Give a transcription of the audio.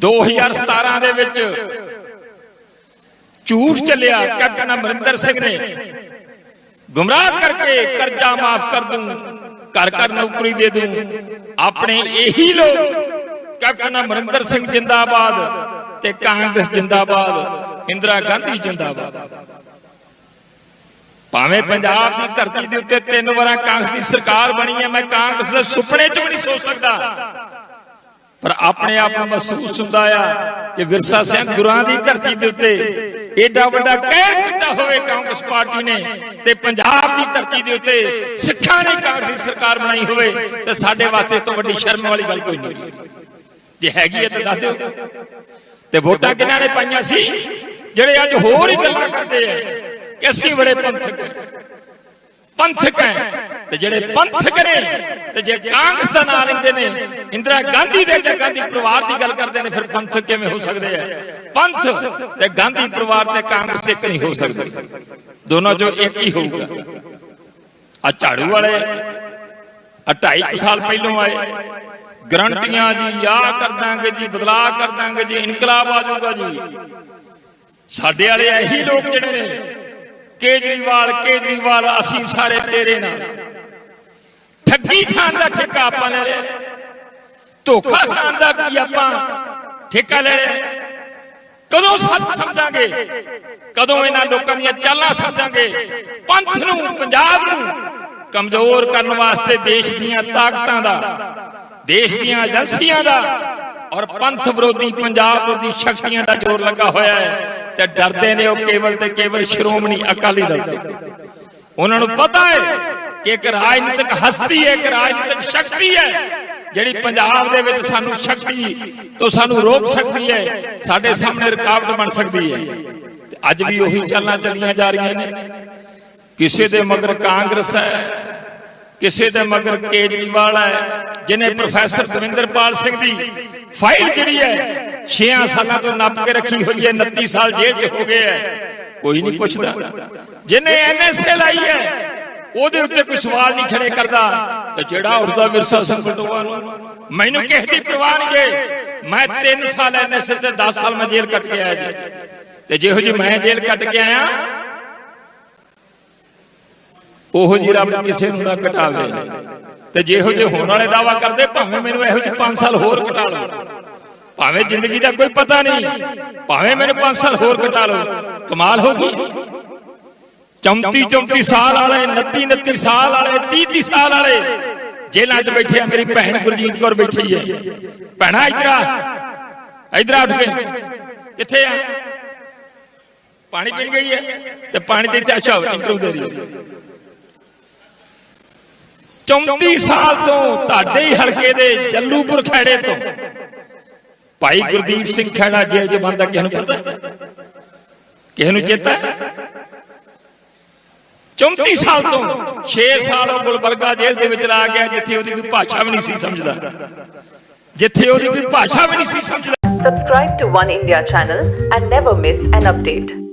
2017 ਦੇ ਵਿੱਚ ਝੂਠ ਚੱਲਿਆ, ਕੈਪਟਨ ਅਮਰਿੰਦਰ ਸਿੰਘ ਨੇ। ਗੁੰਮਰਾਹ ਕਰਕੇ ਕਰਜ਼ਾ ਮਾਫ ਕਰ ਦੂੰ, ਘਰ ਘਰ ਨੌਕਰੀ ਦੇ ਦੂੰ। ਆਪਣੇ ਇਹੀ ਲੋਕ, ਕੈਪਟਨ ਅਮਰਿੰਦਰ ਸਿੰਘ ਜਿੰਦਾਬਾਦ ਤੇ ਕਾਂਗਰਸ ਜਿੰਦਾਬਾਦ, ਇੰਦਰਾ ਗਾਂਧੀ ਜਿੰਦਾਬਾਦ। ਭਾਵੇਂ ਪੰਜਾਬ ਦੀ ਧਰਤੀ ਦੇ ਉੱਤੇ ਤਿੰਨ ਵਾਰਾਂ ਕਾਂਗਰਸ ਦੀ ਸਰਕਾਰ ਬਣੀ ਹੈ, ਮੈਂ ਕਾਂਗਰਸ ਦੇ ਸੁਪਨੇ 'ਚ ਵੀ ਨਹੀਂ ਸੋਚ ਸਕਦਾ ਪਰ ਆਪਣੇ ਆਪ ਨੂੰ ਮਹਿਸੂਸ ਹੁੰਦਾ ਆ ਕਿ ਵਿਰਸਾ ਸਿੰਘ ਗੁਰਾਂ ਦੀ ਧਰਤੀ ਦੇ ਉੱਤੇ ਏਡਾ ਵੱਡਾ ਕਹਿਰ ਕੀਤਾ ਹੋਵੇ ਕਾਂਗਰਸ ਪਾਰਟੀ ਨੇ ਤੇ ਪੰਜਾਬ ਦੀ ਧਰਤੀ ਦੇ ਉੱਤੇ ਸਿੱਖਾਂ ਨੇ ਕਾਂਗਰਸ ਸਰਕਾਰ ਬਣਾਈ ਹੋਵੇ ਤੇ ਸਾਡੇ ਵਾਸਤੇ ਤੋਂ ਵੱਡੀ ਸ਼ਰਮ ਵਾਲੀ ਗੱਲ ਕੋਈ ਨਹੀਂ ਜੇ ਹੈਗੀ ਹੈ ਤਾਂ ਦੱਸ ਦਿਓ। ਤੇ ਵੋਟਾਂ ਕਿਹਨਾਂ ਨੇ ਪਾਈਆਂ ਸੀ? ਜਿਹੜੇ ਅੱਜ ਹੋਰ ਹੀ ਗੱਲਾਂ ਕਰਦੇ ਆ ਕਿ ਅਸੀਂ ਬੜੇ ਪੰਥਕ ਪੰਥਕ ਹੈ। ਤੇ ਜਿਹੜੇ ਪੰਥਕ ਨੇ, ਤੇ ਜੇ ਕਾਂਗਰਸ ਦਾ ਨਾਂ ਲੈਂਦੇ ਨੇ, ਇੰਦਰਾ ਗਾਂਧੀ ਦੇ ਜਾਂ ਗਾਂਧੀ ਪਰਿਵਾਰ ਦੀ ਗੱਲ ਕਰਦੇ ਨੇ, ਫਿਰ ਪੰਥਕ ਕਿਵੇਂ ਹੋ ਸਕਦੇ ਆ? ਪੰਥ ਤੇ ਗਾਂਧੀ ਪਰਿਵਾਰ ਤੇ ਕਾਂਗਰਸ ਇੱਕ ਨਹੀਂ ਹੋ ਸਕਦੇ। ਦੋਨੋਂ ਚੋਂ ਇੱਕ ਹੀ ਹੋਊਗਾ। ਆ ਝਾੜੂ ਵਾਲੇ, ਆ ਢਾਈ ਕੁ ਸਾਲ ਪਹਿਲੋਂ ਆਏ। ਗਰੰਟੀਆਂ ਜੀ ਆ ਕਰ ਦਾਂਗੇ ਜੀ, ਬਦਲਾਅ ਕਰ ਦਾਂਗੇ ਜੀ, ਇਨਕਲਾਬ ਆ ਜਾਊਗਾ ਜੀ। ਸਾਡੇ ਵਾਲੇ ਇਹੀ ਲੋਕ ਜਿਹੜੇ ਨੇ ਕੇਜਰੀਵਾਲ ਕੇਜਰੀਵਾਲ, ਅਸੀਂ ਸਾਰੇ ਤੇਰੇ ਨਾਲ। ਠੱਗੀ ਖਾਣ ਦਾ ਠੇਕਾ ਆਪਾਂ ਲੈ ਲਿਆ। ਧੋਖਾ ਖਾਣ ਦਾ ਵੀ ਆਪਾਂ ਠੇਕਾ ਲੈ ਲਿਆ? ਕਦੋਂ ਸੱਚ ਸਮਝਾਂਗੇ? ਕਦੋਂ ਇਹਨਾਂ ਲੋਕਾਂ ਦੀਆਂ ਚਾਲਾਂ ਸਮਝਾਂਗੇ? ਪੰਥ ਨੂੰ, ਪੰਜਾਬ ਨੂੰ ਕਮਜ਼ੋਰ ਕਰਨ ਵਾਸਤੇ ਦੇਸ਼ ਦੀਆਂ ਤਾਕਤਾਂ ਦਾ, ਦੇਸ਼ ਦੀਆਂ ਏਜੰਸੀਆਂ ਦਾ ਔਰ ਪੰਥ ਵਿਰੋਧੀ, ਪੰਜਾਬ ਵਿਰੋਧੀ ਸ਼ਕਤੀਆਂ ਦਾ ਜ਼ੋਰ ਲੱਗਾ ਹੋਇਆ ਹੈ। ਤੇ ਡਰਦੇ ਨੇ ਉਹ ਕੇਵਲ ਤੇ ਕੇਵਲ ਸ਼੍ਰੋਮਣੀ ਅਕਾਲੀ ਦਲ ਤੋਂ। ਉਹਨਾਂ ਨੂੰ ਪਤਾ ਹੈ ਕਿ ਇੱਕ ਰਾਜਨੀਤਿਕ ਹਸਤੀ ਹੈ, ਇੱਕ ਰਾਜਨੀਤਿਕ ਸ਼ਕਤੀ ਹੈ, ਜਿਹੜੀ ਪੰਜਾਬ ਦੇ ਵਿੱਚ ਸਾਨੂੰ ਸ਼ਕਤੀ ਤੋਂ ਸਾਨੂੰ ਰੋਕ ਸਕਦੀ ਹੈ, ਸਾਡੇ ਸਾਹਮਣੇ ਰੁਕਾਵਟ ਬਣ ਸਕਦੀ ਹੈ। ਤੇ ਅੱਜ ਵੀ ਉਹੀ ਚਾਲਾਂ ਚੱਲੀਆਂ ਜਾ ਰਹੀਆਂ ਨੇ। ਕਿਸੇ ਦੇ ਮਗਰ ਕਾਂਗਰਸ ਹੈ, ਕਿਸੇ ਦੇ ਮਗਰ ਕੇਜਰੀਵਾਲ ਹੈ ਜਿਨੇ ਪ੍ਰੋਫੈਸਰ ਦਵਿੰਦਰਪਾਲ ਸਿੰਘ ਦੀ ਫਾਈਲ ਜਿਹੜੀ ਹੈ 6 ਸਾਲਾਂ ਤੋਂ ਨੱਪ ਕੇ ਰੱਖੀ ਹੋਈ ਹੈ 29 ਸਾਲ ਜੇਲ੍ਹ 'ਚ ਹੋ ਗਏ ਹੈ। ਕੋਈ ਨਹੀਂ ਪੁੱਛਦਾ। ਜਿਹਨੇ ਐਨਐਸਏ ਲਾਈ ਹੈ, ਉਹਦੇ ਉੱਤੇ ਕੋਈ ਸਵਾਲ ਨਹੀਂ ਖੜੇ ਕਰਦਾ। ਤੇ ਜਿਹੜਾ ਉਸਦਾ ਵਿਰਸਾ ਸਿੰਘ ਨੂੰ ਮੈਨੂੰ ਕਿਸੇ ਦੀ ਪਰਵਾਹ ਨਹੀਂ ਜੇ। ਮੈਂ 3 ਸਾਲ ਐਨਐਸਏ ਤੇ 10 ਸਾਲ ਮੈਂ ਜੇਲ੍ਹ ਕੱਟ ਕੇ ਆਇਆ ਜੀ। ਤੇ ਜਿਹੋ ਜੀ ਮੈਂ ਜੇਲ੍ਹ ਕੱਟ ਕੇ ਆਇਆ, ਉਹੋ ਜੀ ਰੱਬ ਕਿਸੇ ਨੂੰ ਨਾ ਘਟਾਵੇ ਤੇ ਜਿਹੋ ਜੇ ਹੋਣ ਵਾਲੇ ਦਾਵਾ ਕਰਦੇ, ਭਾਵੇਂ ਮੈਨੂੰ ਇਹੋ ਜਿਹੇ 5 ਸਾਲ ਹੋਰ ਘਟਾ ਲਓ ਭਾਵੇਂ ਜ਼ਿੰਦਗੀ ਦਾ ਕੋਈ ਪਤਾ ਨਹੀਂ, ਭਾਵੇਂ ਮੈਨੂੰ 5 ਸਾਲ ਹੋਰ ਘਟਾ ਲਓ, ਕਮਾਲ ਹੋ ਗਈ। 34 34 ਸਾਲ ਵਾਲੇ 29 29 ਸਾਲ ਵਾਲੇ 30 30 ਸਾਲ ਵਾਲੇ, ਜੇਲ੍ਹਾਂ 'ਚ ਬੈਠੇ ਆ ਮੇਰੀ ਭੈਣ ਗੁਰਜੀਤ ਕੌਰ ਬੈਠੀ ਹੈ। ਭੈਣਾ, ਇਧਰ ਆ ਉੱਠ ਕੇ, ਕਿੱਥੇ ਆ? ਪਾਣੀ ਪੀਣ ਗਈ ਹੈ ਤੇ ਪਾਣੀ ਦੇ ਅੱਛਾ ਇੰਟਰਵਿਊ ਦੇ ਰਹੀ 34 ਸਾਲ ਤੋਂ ਤੁਹਾਡੇ ਹੀ ਹਲਕੇ ਦੇ ਜੱਲੂਪੁਰ ਖੈੜੇ ਤੋਂ ਭਾਈ ਗੁਰਦੀਪ ਸਿੰਘ ਖੈੜਾ ਜੇਲ੍ਹ 'ਚ ਬੰਦਾ ਕਿਸ ਨੂੰ ਪਤਾ? ਕਿਸ ਨੂੰ ਚੇਤਾ ਹੈ? 34 ਸਾਲ ਤੋਂ 6 ਸਾਲ ਉਹ ਗੁਲਬਰਗਾ ਜੇਲ੍ਹ ਦੇ ਵਿੱਚ ਲਾ ਗਿਆ ਜਿੱਥੇ ਉਹਦੀ ਕੋਈ ਭਾਸ਼ਾ ਵੀ ਨਹੀਂ ਸੀ ਸਮਝਦਾ। ਜਿੱਥੇ ਉਹਦੀ ਕੋਈ ਭਾਸ਼ਾ ਵੀ ਨਹੀਂ ਸੀ ਸਮਝਦਾ। Subscribe to One India channel and never miss an update.